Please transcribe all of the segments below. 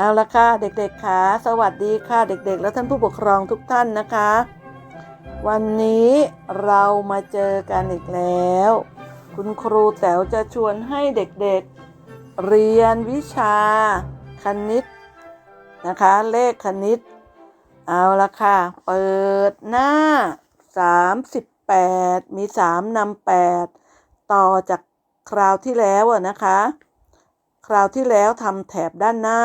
เอาละค่ะเด็กๆค่ะสวัสดีค่ะเด็กๆ และท่านผู้ปกครองทุกท่านนะคะ วันนี้เรามาเจอกันอีกแล้ว คุณครูแต๋วจะชวนให้เด็กๆ เรียนวิชาคณิตนะคะ เลขคณิต เอาละค่ะ เปิดหน้า 38 มี 3นำ8 ต่อจากคราวที่แล้วอะนะคะ คราวที่แล้วทำแถบด้านหน้า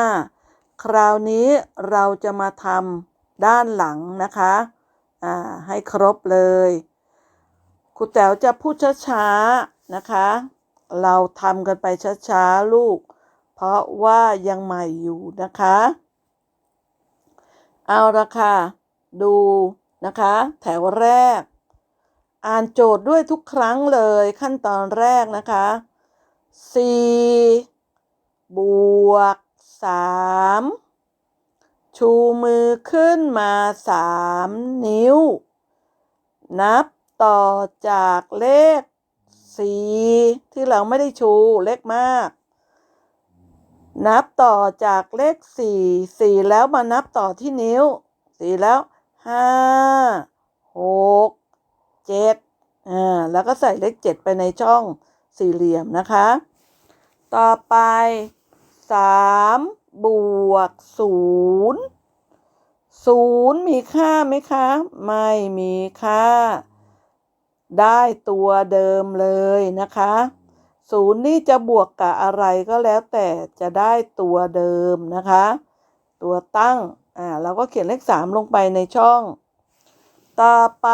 คราวนี้เราจะมาทำด้านหลังนะคะให้ครบเลยครูแต๋วจะพูดช้าๆนะคะ เราทำกันไปช้าๆลูก เพราะว่ายังใหม่อยู่นะคะ เอาละค่ะ ดูนะคะ แถวแรก อ่านโจทย์ด้วยทุกครั้งเลยขั้นตอนแรกนะคะ 4 บวก 3ชูมือขึ้นมา3นิ้ว นับต่อจากเลข4ที่เราไม่ได้ชูเล็กมาก นับต่อจากเลข4 4แล้วมานับต่อที่นิ้ว4แล้ว5 6 7อ่าแล้วก็ใส่เลข7ไปในช่องสี่เหลี่ยมนะคะ ต่อไป 3บวก0 0มีค่าไหมคะ ไม่มีค่า ได้ตัวเดิมเลยนะคะศูนย์นี่จะบวกกับอะไรก็แล้วแต่จะได้ตัวเดิมนะคะ ตัวตั้งอ่าเราก็เขียนเลข3ลงไปในช่อง ต่อไป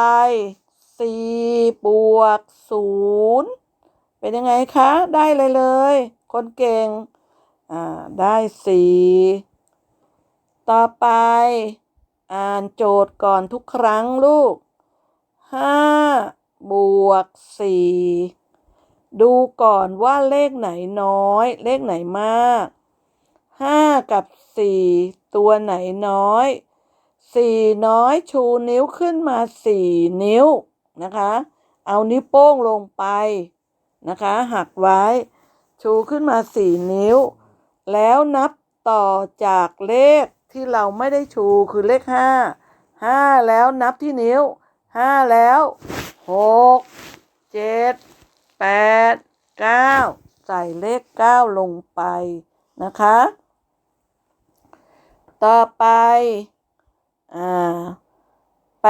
4บวก0เป็นยังไงคะ ได้เลยเลย คนเก่ง อ่าได้4ต่อไป อ่านโจทย์ก่อนทุกครั้งลูก5บวก4ดูก่อนว่าเลขไหนน้อย เลขไหนมาก5กับ4ตัวไหนน้อย4น้อยชูนิ้วขึ้นมา4นิ้วนะคะ เอานิ้วโป้งลงไปนะคะ หักไว้ ชูขึ้นมา4นิ้ว แล้วนับต่อจากเลขที่เราไม่ได้ชูคือเลข5 5แล้วนับที่นิ้ว5แล้ว6 7 8 9ใส่เลข9ลงไปนะคะ ต่อไปอ่าแป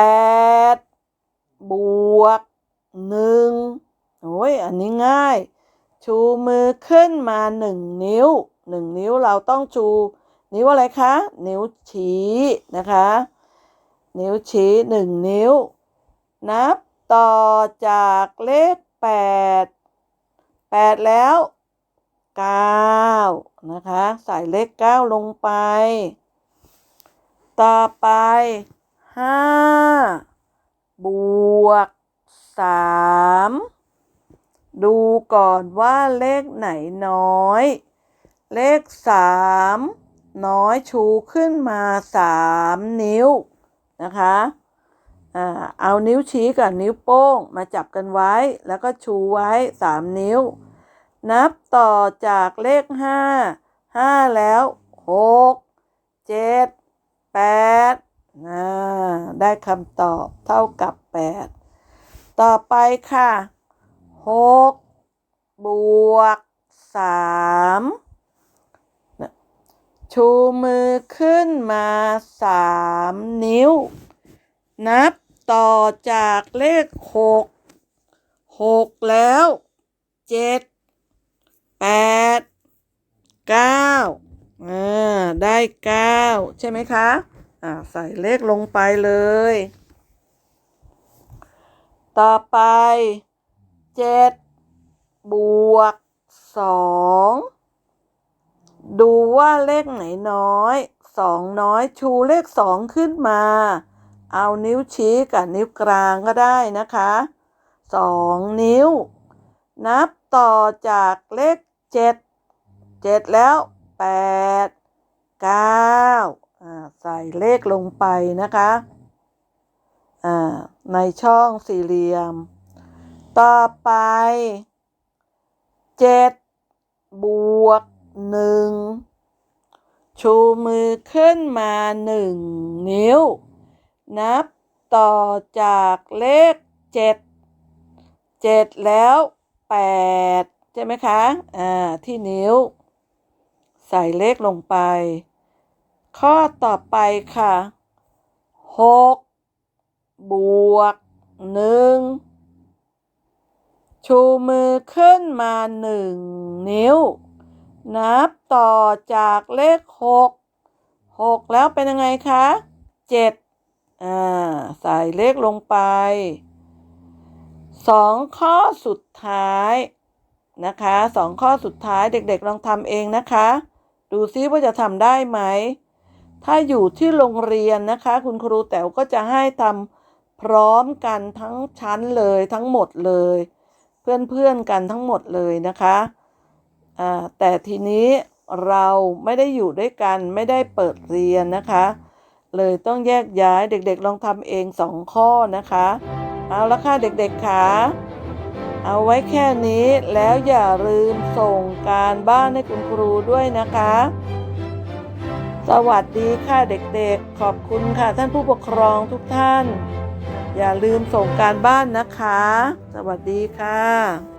ดบวกหนึ่งโอ้ยอันนี้ง่าย ชูมือขึ้นมาหนึ่งนิ้ว หนึ่งนิ้วเราต้องชู นิ้วอะไรคะ นิ้วชี้นะคะ นิ้วชี้หนึ่งนิ้ว นับต่อจากเลขแปดแปดแล้วเก้านะคะ ใส่เลขเก้าลงไป ต่อไปห้าบวกสามดูก่อนว่าเลขไหนน้อย เลขสามน้อยชูขึ้นมาสามนิ้วนะคะเอานิ้วชี้กับนิ้วโป้งมาจับกันไว้ แล้วก็ชูไว้สามนิ้ว นับต่อจากเลขห้าห้าแล้วหกเจ็ดแปดได้คำตอบเท่ากับแปดต่อไปค่ะหกบวกสาม ชูมือขึ้นมาสามนิ้ว นับต่อจากเลขหกหกแล้วเจ็ดแปดเก้าอ่าได้เก้าใช่ไหมคะอ่าใส่เลขลงไปเลย ต่อไปเจ็ดบวกสอง ดูว่าเลขไหนน้อยสองน้อยชูเลขสองขึ้นมา เอานิ้วชี้กับนิ้วกลางก็ได้นะคะสองนิ้ว นับต่อจากเลขเจ็ดเจ็ดแล้วแปดเก้าใส่เลขลงไปนะคะในช่องสี่เหลี่ยม ต่อไปเจ็ดบวก หนึ่งชูมือขึ้นมาหนึ่งนิ้ว นับต่อจากเลขเจ็ดเจ็ดแล้วแปดใช่ไหมคะ อ่า ที่นิ้ว ใส่เลขลงไป ข้อต่อไปค่ะหกบวกหนึ่งชูมือขึ้นมาหนึ่งนิ้ว นับต่อจากเลขหกหกแล้วเป็นยังไงคะเจ็ดอ่าใส่เลขลงไปสองข้อสุดท้ายนะคะสองข้อสุดท้ายเด็กๆลองทำเองนะคะ ดูซิว่าจะทำได้ไหม ถ้าอยู่ที่โรงเรียนนะคะ คุณครูแต๋วก็จะให้ทำพร้อมกันทั้งชั้นเลยทั้งหมดเลย เพื่อนๆกันทั้งหมดเลยนะคะ แต่ทีนี้เราไม่ได้อยู่ด้วยกันไม่ได้เปิดเรียนนะคะ เลยต้องแยกย้ายเด็กๆลองทำเองสองข้อนะคะ เอาละค่ะเด็กๆค่ะเอาไว้แค่นี้แล้วอย่าลืมส่งการบ้านให้คุณครูด้วยนะคะ สวัสดีค่ะเด็กๆ ขอบคุณค่ะท่านผู้ปกครองทุกท่าน อย่าลืมส่งการบ้านนะคะ สวัสดีค่ะ